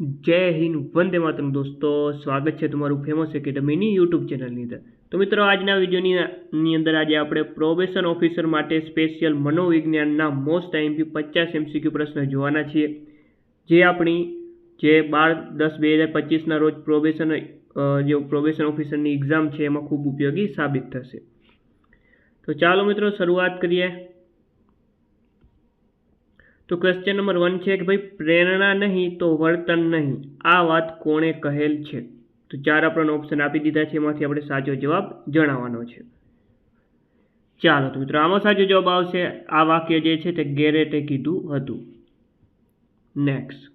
જય હિન્દ, વંદે માતરમ દોસ્તો. સ્વાગત છે તમારું ફેમસ એકેડમીની યુટ્યુબ ચેનલની અંદર. તો મિત્રો, આજના વિડીયોની અંદર આજે આપણે પ્રોબેશન ઓફિસર માટે સ્પેશિયલ મનોવિજ્ઞાનના મોસ્ટ ટાઈમથી પચાસ એમસીક્યુ પ્રશ્ન જોવાના છીએ. જે આપણી, જે બાર દસ બે હજાર પચીસના રોજ પ્રોબેશન જે પ્રોબેશન ઓફિસરની એક્ઝામ છે, એમાં ખૂબ ઉપયોગી સાબિત થશે. તો ચાલો મિત્રો, શરૂઆત કરીએ. તો ક્વેશ્ચન નંબર વન છે કે ભાઈ પ્રેરણા નહીં તો વર્તન નહીં. આ વાત કોણે કહેલ છે? તો ચાર આપણને ઓપ્શન આપી દીધા છે. એમાંથી આપણે સાચો જવાબ જણાવવાનો છે. ચાલો તો મિત્રો, આમાં સાચો જવાબ આવશે. આ વાક્ય જે છે તે ગેરેટે કીધું હતું. નેક્સ્ટ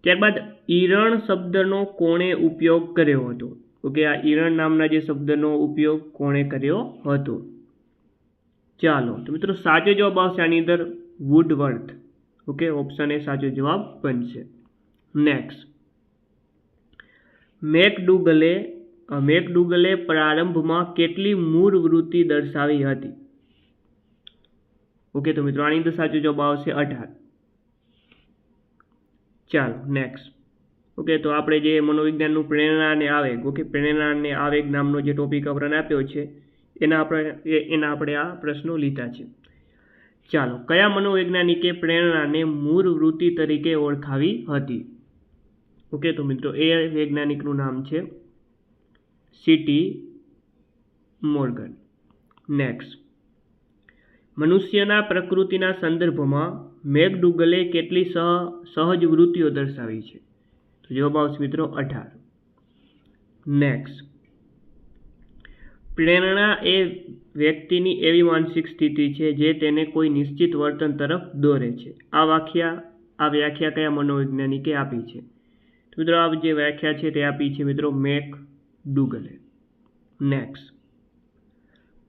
ત્યારબાદ ઈરણ શબ્દનો કોણે ઉપયોગ કર્યો હતો? ઓકે, આ ઈરણ નામના જે શબ્દનો ઉપયોગ કોણે કર્યો હતો? ચાલો તો મિત્રો, સાચો જવાબ આવશે આની અંદર વુડવર્થ ઓકે ઓપ્શન એ સાચો જવાબ બનશે. નેક્સ્ટ મેકડુગલે મેકડુગલે પ્રારંભમાં કેટલી મૂળ વૃત્તિ દર્શાવી હતી? ઓકે તો મિત્રો, આની અંદર સાચો જવાબ આવશે અઢાર. ચાલો નેક્સ્ટ ઓકે તો આપણે જે મનોવિજ્ઞાનનું પ્રેરણાને આવેગ ઓકે પ્રેરણાને આવેગ નામનો જે ટોપિક આપણને આપ્યો છે, એના આપણે એના આપણે આ પ્રશ્નો લીધા છે. ચાલો, કયા મનોવૈજ્ઞાનિકે પ્રેરણાને મૂળ વૃત્તિ તરીકે ઓળખાવી હતી? ઓકે, તો મિત્રો, એ વૈજ્ઞાનિકનું નામ છે સિટી મોર્ગન. નેક્સ્ટ. મનુષ્યના પ્રકૃતિના સંદર્ભમાં મેકડુગલે કેટલી સહ, સહજ વૃત્તિઓ દર્શાવી છે? તો જવાબ આવશે મિત્રો અઢાર. નેક્સ્ટ. પ્રેરણા એ વ્યક્તિની એવી માનસિક સ્થિતિ છે જે તેને કોઈ નિશ્ચિત વર્તન તરફ દોરે છે. આ વ્યાખ્યા આ વ્યાખ્યા કયા મનોવૈજ્ઞાનિકે આપી છે? મિત્રો, આ જે વ્યાખ્યા છે તે આપી છે મિત્રો મેક ડુગલે. નેક્સ્ટ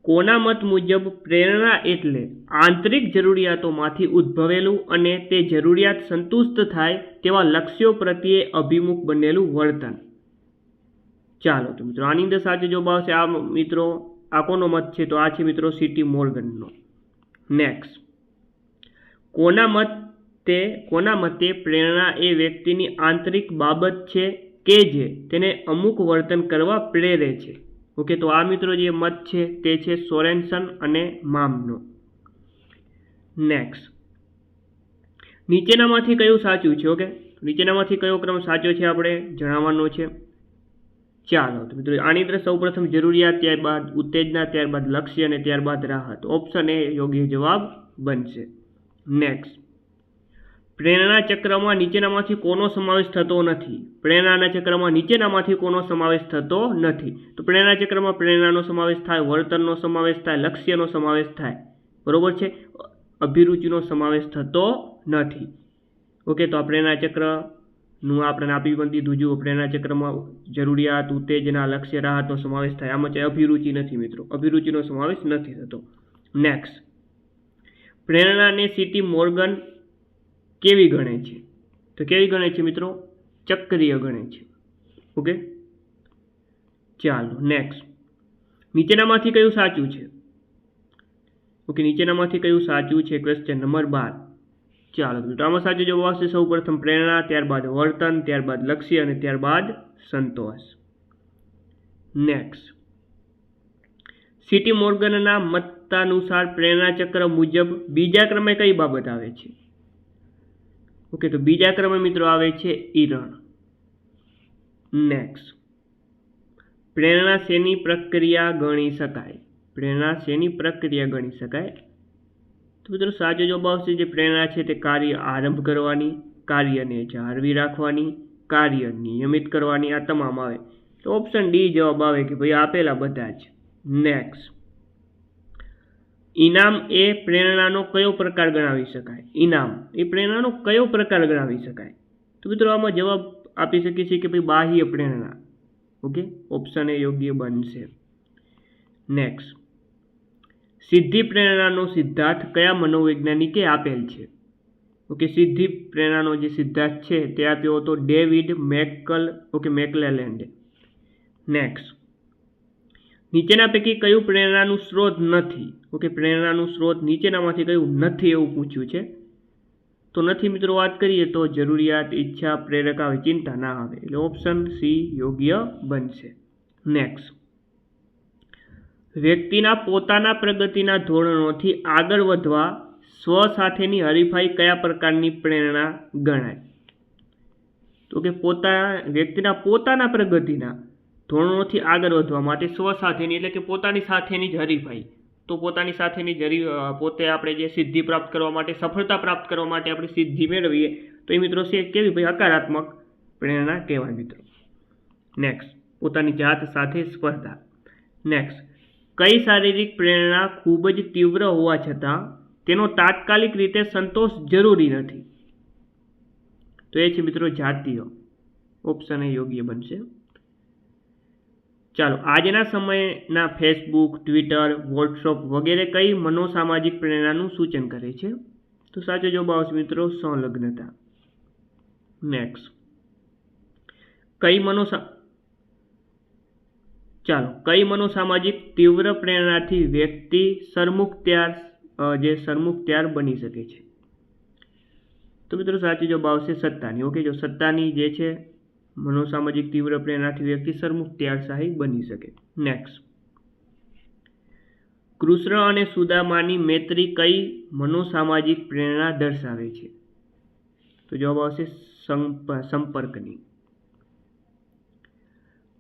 કોના મત મુજબ પ્રેરણા એટલે આંતરિક જરૂરિયાતોમાંથી ઉદ્ભવેલું અને તે જરૂરિયાત સંતુષ્ટ થાય તેવા લક્ષ્યો પ્રત્યે અભિમુખ બનેલું વર્તન? ચાલો તો મિત્રો, આની અંદર સાચો જવાબ આવશે આ મિત્રો, આ કોનો મત છે? તો આ છે મિત્રો સિટી મોર્ગનનો નેક્સ્ટ કોના મતે કોના મતે પ્રેરણા એ વ્યક્તિની આંતરિક બાબત છે કે જે તેને અમુક વર્તન કરવા પ્રેરે છે? ઓકે તો આ મિત્રો જે મત છે તે છે સોરેન્સન અને મામનો. નેક્સ્ટ નીચેનામાંથી કયું સાચું છે? ઓકે નીચેનામાંથી કયો ક્રમ સાચો છે આપણે જણાવવાનો છે? ચાલો, તો મિત્રો, આની અંદર સૌપ્રથમ જરૂરિયાત, ત્યારબાદ ઉત્તેજના, ત્યારબાદ લક્ષ્ય અને ત્યારબાદ રાહત. ઓપ્શન એ યોગ્ય જવાબ બનશે. નેક્સ્ટ પ્રેરણા ચક્રમાં નીચેનામાંથી કોનો સમાવેશ થતો નથી? પ્રેરણાના ચક્રમાં નીચેનામાંથી કોનો સમાવેશ થતો નથી? તો પ્રેરણા ચક્રમાં પ્રેરણાનો સમાવેશ થાય, વર્તનનો સમાવેશ થાય, લક્ષ્યનો સમાવેશ થાય. બરોબર છે? અભિરુચિનો સમાવેશ થતો નથી. ઓકે, તો આ પ્રેરણા ચક્રનું આપણે આપી પણ દીધું જુઓ પ્રેરણા ચક્રમાં જરૂરિયાત, ઉત્તેજના, લક્ષ્ય, રાહતનો સમાવેશ થાય. આમાં છે અભિરુચિ નથી મિત્રો. અભિરુચિનો સમાવેશ નથી થતો. નેક્સ્ટ પ્રેરણાને સિટી મોર્ગન કેવી ગણે છે? તો કેવી ગણે છે મિત્રો? ચક્રીય ગણે છે. ઓકે ચાલો નેક્સ્ટ નીચેનામાંથી કયું સાચું છે? ઓકે નીચેનામાંથી કયું સાચું છે? ક્વેશ્ચન નંબર બાર. ચાલો તો આમાં સાચો જવાબ આવશે સૌ પ્રથમ પ્રેરણા, ત્યારબાદ વર્તન, ત્યારબાદ લક્ષ્ય અને ત્યારબાદ સંતોષ. નેક્સ્ટ સિટી મોર્ગનના મતાનુસાર પ્રેરણા ચક્ર મુજબ બીજા ક્રમે કઈ બાબત આવે છે? ઓકે તો બીજા ક્રમે મિત્રો આવે છે ઈરણ. નેક્સ્ટ પ્રેરણા શેની પ્રક્રિયા ગણી શકાય? પ્રેરણા શેની પ્રક્રિયા ગણી શકાય? તો મિત્રો સાચો જવાબ આવશે જે પ્રેરણા છે તે કાર્ય આરંભ કરવાની, કાર્યને જાળવી રાખવાની, કાર્ય નિયમિત કરવાની આ તમામ આવે. તો ઓપ્શન ડી જવાબ આવે કે ભાઈ આપેલા બધા જ. નેક્સ્ટ ઇનામ એ પ્રેરણાનો કયો પ્રકાર ગણાવી શકાય? ઇનામ એ પ્રેરણાનો કયો પ્રકાર ગણાવી શકાય? તો મિત્રો આમાં જવાબ આપી શકીએ છીએ કે ભાઈ બાહ્ય પ્રેરણા. ઓકે? ઓપ્શન એ યોગ્ય બનશે. નેક્સ્ટ સિદ્ધિ પ્રેરણાનો સિદ્ધાંત કયા મનોવૈજ્ઞાનિકે આપેલ છે? ઓકે, સિદ્ધિ પ્રેરણાનો જે સિદ્ધાંત છે તે આપ્યો હતો ડેવિડ મેકલ, ઓકે, મેકલેલેન્ડે. નેક્સ્ટ. નીચેના પૈકી કયું પ્રેરણાનું સ્ત્રોત નથી? ઓકે, પ્રેરણાનું સ્ત્રોત નીચેનામાંથી કયું નથી એવું પૂછ્યું છે? તો નથી મિત્રો વાત કરીએ તો જરૂરિયાત, ઈચ્છા, પ્રેરક આવે ચિંતા ના આવે. એટલે ઓપ્શન સી યોગ્ય બનશે. નેક્સ્ટ. વ્યક્તિના પોતાના પ્રગતિના ધોરણોથી આગળ વધવા સ્વ સાથેની હરીફાઈ કયા પ્રકારની પ્રેરણા ગણાય? તો કે પોતા, વ્યક્તિના પોતાના પ્રગતિના ધોરણોથી આગળ વધવા માટે સ્વ સાથેની એટલે કે પોતાની સાથેની જ હરીફાઈ. તો પોતાની સાથેની જરી પોતે આપણે જે સિદ્ધિ પ્રાપ્ત કરવા માટે, સફળતા પ્રાપ્ત કરવા માટે આપણે સિદ્ધિ મેળવીએ, તો એ મિત્રો છે કેવી ભાઈ? હકારાત્મક પ્રેરણા કહેવાય મિત્રો. નેક્સ્ટ પોતાની જાત સાથે સ્પર્ધા. નેક્સ્ટ કઈ શારીરિક પ્રેરણા ખૂબ જ તીવ્ર હોવા છતાં તેનો તાત્કાલિક રીતે સંતોષ જરૂરી નથી. તો એ છે મિત્રો જાતીય ઓપ્શન એ યોગ્ય બનશે. ચાલો, આજના સમયના ફેસબુક ટ્વિટર વોટ્સઅપ વગેરે કઈ મનોસામાજિક પ્રેરણાનું સૂચન કરે છે? તો સાચો જવાબ આવશે મિત્રો સંલગ્નતા. નેક્સ્ટ કઈ મનોસા ચાલો, કઈ મનોસામાજિક તીવ્ર પ્રેરણાથી વ્યક્તિ સરમુખ ત્યાર જે સરમુખ ત્યાર બની શકે છે? તો મિત્રો સાચો જવાબ આવશે સત્તાની. ઓકે, જો સત્તાની જે છે, મનોસામાજિક તીવ્ર પ્રેરણાથી વ્યક્તિ સરમુખ ત્યારશાહી બની શકે. નેક્સ્ટ કૃષ્ણ અને સુદામાની મૈત્રી કઈ મનોસામાજિક પ્રેરણા દર્શાવે છે? તો જવાબ આવશે સંપ- સંપર્કની.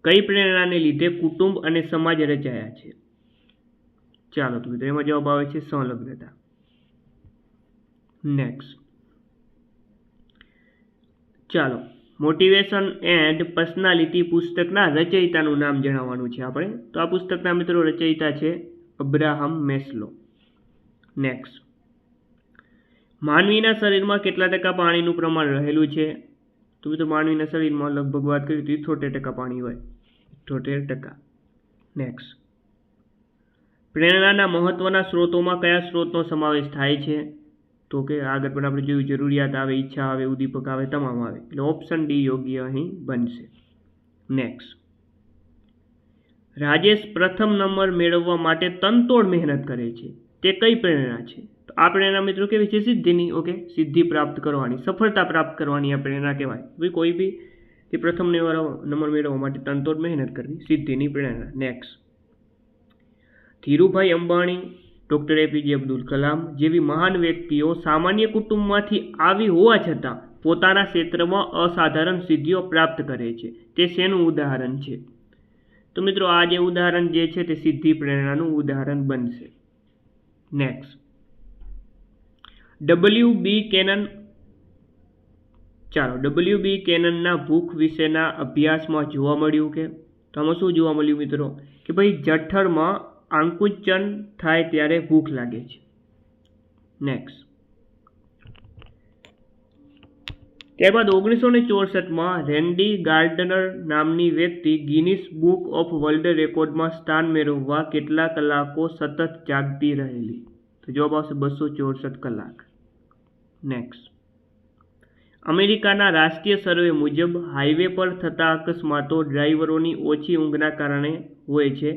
કઈ પ્રેરણાને લીધે કુટુંબ અને સમાજ રચાયા છે? ચાલો તો મિત્રો, એમાં જવાબ આવે છે સંલગ્નતા. નેક્સ્ટ ચાલો મોટિવેશન એન્ડ પર્સનાલિટી પુસ્તકના રચયિતાનું નામ જણાવવાનું છે આપણે. તો આ પુસ્તકના મિત્રો રચયિતા છે અબ્રાહમ મેસ્લો. નેક્સ્ટ માનવીના શરીરમાં કેટલા ટકા પાણીનું પ્રમાણ રહેલું છે? તો મિત્રો, માનવીના શરીરમાં લગભગ વાત કરીએ તો થોટે ટકા પાણી હોય. ઇઠોતેર ટકા. નેક્સ્ટ પ્રેરણાના મહત્વના સ્ત્રોતોમાં કયા સ્ત્રોતનો સમાવેશ થાય છે? તો કે આગળ પણ આપણે જોયું, જરૂરિયાત આવે, ઈચ્છા આવે, ઉદ્દીપક આવે, તમામ આવે. એટલે ઓપ્શન ડી યોગ્ય અહીં બનશે. નેક્સ્ટ રાજેશ પ્રથમ નંબર મેળવવા માટે તનતોડ મહેનત કરે છે. તે કઈ પ્રેરણા છે? તો આ પ્રેરણા મિત્રો કેવી છે? સિદ્ધિની. ઓકે? સિદ્ધિ પ્રાપ્ત કરવાની, સફળતા પ્રાપ્ત કરવાની આ પ્રેરણા કહેવાય. કોઈ બી તે પ્રથમ નંબર મેળવવા માટે તનતોડ મહેનત કરવી, સિદ્ધિની પ્રેરણા. Next Dhirubhai Ambani doctor APJ Abdul Kalam જેવી મહાન વ્યક્તિઓ સામાન્ય કુટુંબમાંથી આવી હોવા છતાં પોતાના ક્ષેત્રમાં અસાધારણ સિદ્ધિઓ પ્રાપ્ત કરે છે. તે શેનું ઉદાહરણ છે? તો મિત્રો, આ જે ઉદાહરણ જે છે તે સિદ્ધિ પ્રેરણાનું ઉદાહરણ બનશે. નેક્સ્ટ ડબલ્યુ બી કેનન ચાલો ડબલ્યુ બી કેનનના ભૂખ વિશેના અભ્યાસમાં જોવા મળ્યું કે, તો આમાં શું જોવા મળ્યું મિત્રો? કે ભાઈ, જઠરમાં આંકુચન થાય ત્યારે ભૂખ લાગે છે. નેક્સ્ટ ત્યારબાદ ઓગણીસો ને ચોસઠમાં રેન્ડી ગાર્ડનર નામની વ્યક્તિ ગિનિસ બુક ઓફ વર્લ્ડ રેકોર્ડમાં સ્થાન મેળવવા કેટલા કલાકો સતત જાગતી રહેલી? તો જવાબ આવશે બસો ચોસઠ કલાક. નેક્સ્ટ અમેરિકાના રાષ્ટ્રીય સર્વે મુજબ હાઈવે પર થતા અકસ્માતો ડ્રાઈવરોની ઓછી ઊંઘના કારણે હોય છે,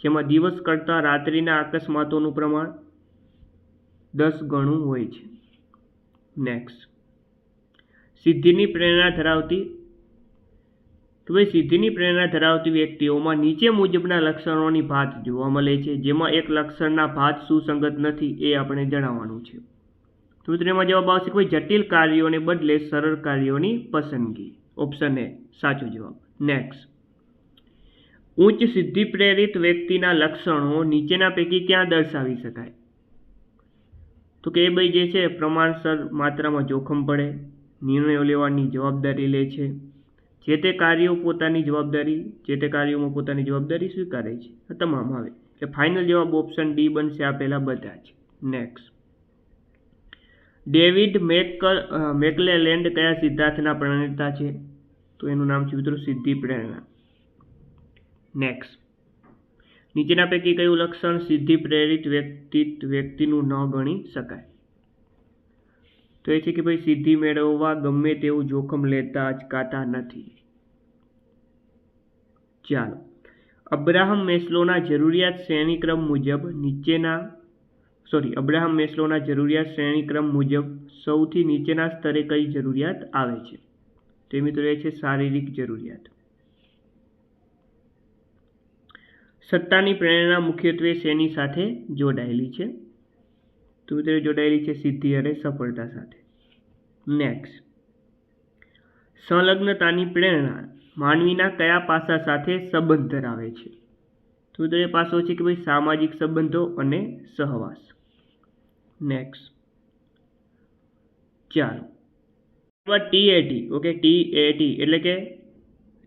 જેમાં દિવસ કરતાં રાત્રિના અકસ્માતોનું પ્રમાણ દસ ગણું હોય છે. નેક્સ્ટ સિદ્ધિની પ્રેરણા ધરાવતી તો ભાઈ સિદ્ધિની પ્રેરણા ધરાવતી વ્યક્તિઓમાં નીચે મુજબના લક્ષણોની ભાત જોવા મળે છે, જેમાં એક લક્ષણના ભાત સુસંગત નથી એ આપણે જણાવવાનું છે. તો મિત્રો જવાબ આવશે કે ભાઈ જટિલ કાર્યોને બદલે સરળ કાર્યોની પસંદગી. ઓપ્શન એ સાચો જવાબ. નેક્સ્ટ ઉચ્ચ સિદ્ધિ પ્રેરિત વ્યક્તિના લક્ષણો નીચેના પૈકી ક્યાં દર્શાવી શકાય? તો કે એ ભાઈ જે છે, પ્રમાણસર માત્રામાં જોખમ પડે, નિર્ણયો લેવાની જવાબદારી લે છે, જે તે કાર્યો પોતાની જવાબદારી, જે તે કાર્યોમાં પોતાની જવાબદારી સ્વીકારે છે. આ તમામ આવે. એટલે ફાઇનલ જવાબ ઓપ્શન ડી બનશે આપેલા બધા જ. નેક્સ્ટ ડેવિડ મેકર મેકલેલેન્ડ કયા સિદ્ધાંતના પ્રણેતા છે? તો એનું નામ છે મિત્રો સિદ્ધિ પ્રેરણા. નેક્સ્ટ નીચેના પૈકી કયું લક્ષણ સિદ્ધિ પ્રેરિત વ્યક્તિ વ્યક્તિનું ન ગણી શકાય? તો એ છે કે ભાઈ સિદ્ધિ મેળવવા ગમે તેવું જોખમ લેતા અચકાતા નથી. ચાલો. અબ્રાહમ મેસ્લોના જરૂરિયાત શ્રેણીક્રમ મુજબ નીચેના સોરી અબ્રાહમ મેસ્લોના જરૂરિયાત શ્રેણીક્રમ મુજબ સૌથી નીચેના સ્તરે કઈ જરૂરિયાત આવે છે? તે મિત્રો એ છે શારીરિક જરૂરિયાત. સત્તાની પ્રેરણા મુખ્યત્વે શેની સાથે જોડાયેલી છે? તો મિત્રો જોડાયેલી છે સિદ્ધિ અને સફળતા સાથે. નેક્સ્ટ સંલગ્નતાની પ્રેરણા માનવીના કયા પાસા સાથે સંબંધ ધરાવે છે? તો એ પાસો છે કે ભાઈ સામાજિક સંબંધો અને સહવાસ. નેક્સ્ટ ચાલો. ત્યારબાદ ટીએટી ઓકે ટીએટી એટલે કે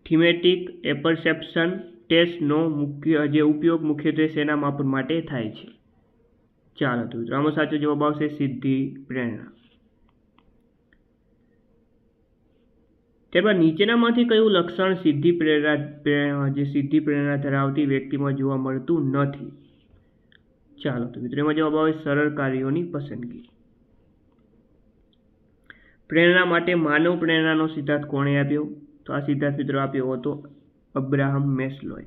થીમેટિક એપરસેપ્શન ટેસ્ટનો મુખ્ય જે ઉપયોગ મુખ્યત્વે શેના માપન માટે થાય છે? ચાલો તો આમાં સાચો જવાબ આવશે સિદ્ધિ પ્રેરણા. ત્યારબાદ નીચેનામાંથી કયું લક્ષણ સિદ્ધિ પ્રેરણા જે સિદ્ધિ પ્રેરણા ધરાવતી વ્યક્તિમાં જોવા મળતું નથી? ચાલો તો મિત્રો, એમાં જવાબ આવે સરળ કાર્યોની પસંદગી. પ્રેરણા માટે માનવ પ્રેરણાનો સિદ્ધાંત કોણે આપ્યો? તો આ સિદ્ધાંત મિત્રો આપ્યો હતો અબ્રાહમ મેસ્લોએ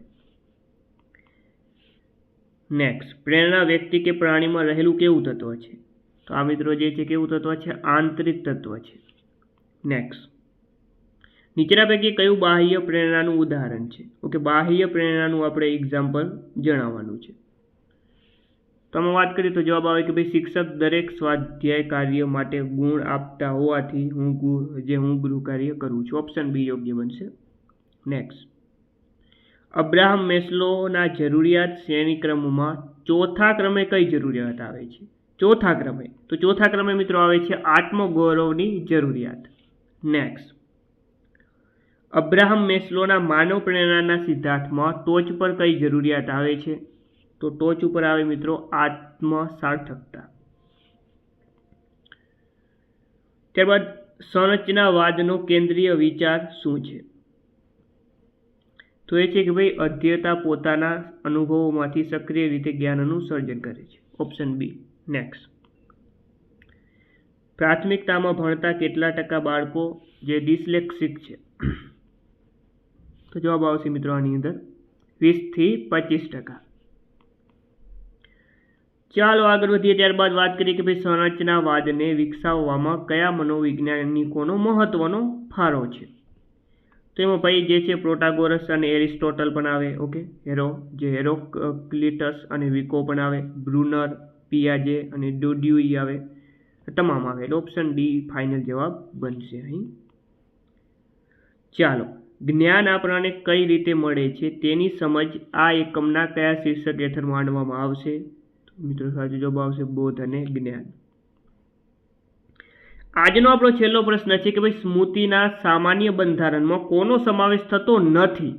નેક્સ્ટ પ્રેરણા વ્યક્તિ કે પ્રાણીમાં રહેલું કેવું તત્વ છે? તો આ મિત્રો જે છે, કેવું તત્વ છે? આંતરિક તત્વ છે. નેક્સ્ટ નીચેના પૈકી કયું બાહ્ય પ્રેરણાનું ઉદાહરણ છે? ઓકે, બાહ્ય પ્રેરણાનું આપણે એક્ઝામ્પલ જણાવવાનું છે. તો આમાં વાત કરીએ તો જવાબ આવે કે ભાઈ શિક્ષક દરેક સ્વાધ્યાય કાર્ય માટે ગુણ આપતા હોવાથી હું જે હું ગૃહ કાર્ય કરું છું. ઓપ્શન બી યોગ્ય બનશે. નેક્સ્ટ અબ્રાહમ મેસ્લોના જરૂરિયાત શ્રેણી ક્રમમાં ચોથા ક્રમે કઈ જરૂરિયાત આવે છે? ચોથા ક્રમે. તો ચોથા ક્રમે મિત્રો આવે છે આત્મગૌરવની જરૂરિયાત. નેક્સ્ટ અબ્રાહમ મેસ્લોના માનવ પ્રેરણાના સિદ્ધાંતમાં ટોચ પર કઈ જરૂરિયાત આવે છે? તો ટોચ ઉપર આવે મિત્રો આત્મ સાર્થકતા ત્યારબાદ સંરચનાવાદનો કેન્દ્રીય વિચાર શું છે? તો એ છે કે ભાઈ અધ્યતા પોતાના અનુભવોમાંથી સક્રિય રીતે જ્ઞાનનું સર્જન કરે છે. ઓપ્શન બી નેક્સ્ટ પ્રાથમિકતામાં ભણતા કેટલા ટકા બાળકો જે ડિસ્લેક્સિક છે? તો જવાબ આવશે મિત્રો આની અંદર વીસથી પચીસ ટકા. ચાલો આગળ વધીએ, ત્યારબાદ વાત કરીએ કે ભાઈ સંરચનાવાદને વિકસાવવામાં કયા મનોવૈજ્ઞાનિકોનો મહત્વનો ફાળો છે? તો એમાં ભાઈ જે છે પ્રોટાગોરસ અને એરિસ્ટોટલ પણ આવે, ઓકે? હેરો, જે હેરોક્લિટસ અને વિકો પણ આવે, બ્રુનર, પિયાજે અને ડોડ્યુઈ આવે તમામ આવે. એટલે ઓપ્શન ડી ફાઇનલ જવાબ બનશે અહીં. ચાલો, જ્ઞાન આપણને કઈ રીતે મળે છે તેની સમજ આ એકમના કયા શીર્ષક હેઠળ માંડવામાં આવશે? મિત્રો સાચો જવાબ આવશે બોધ અને જ્ઞાન. આજનો આપણો છેલ્લો પ્રશ્ન છે કે ભાઈ સ્મૃતિના સામાન્ય બંધારણમાં કોનો સમાવેશ થતો નથી?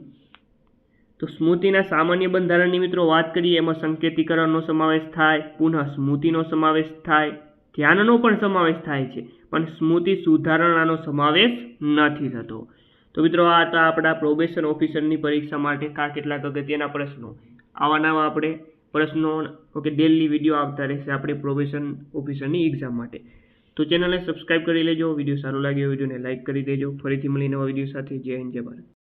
તો સ્મૃતિના સામાન્ય બંધારણની મિત્રો વાત કરીએ, એમાં સંકેતીકરણનો સમાવેશ થાય, પુનઃ સ્મૃતિનો સમાવેશ થાય, ધ્યાનનો પણ સમાવેશ થાય છે, પણ સ્મૃતિ સુધારણાનો સમાવેશ નથી થતો. તો મિત્રો આ હતા આપણા પ્રોબેશન ઓફિસરની પરીક્ષા માટે કા કેટલાક અગત્યના પ્રશ્નો. આવા નામ આપણે પ્રશ્નો, ઓકે ડેલી વીડિયો આવતા રહેશે આપણે પ્રોબેશન ઓફિસરની એક્ઝામ માટે. તો ચેનલને સબસ્ક્રાઈબ કરી લેજો વીડિયો સારો લાગ્યો વિડીયોને લાઇક કરી દેજો. ફરીથી મળી નવા વીડિયો સાથે. જય હિન્દ, જય ભારત.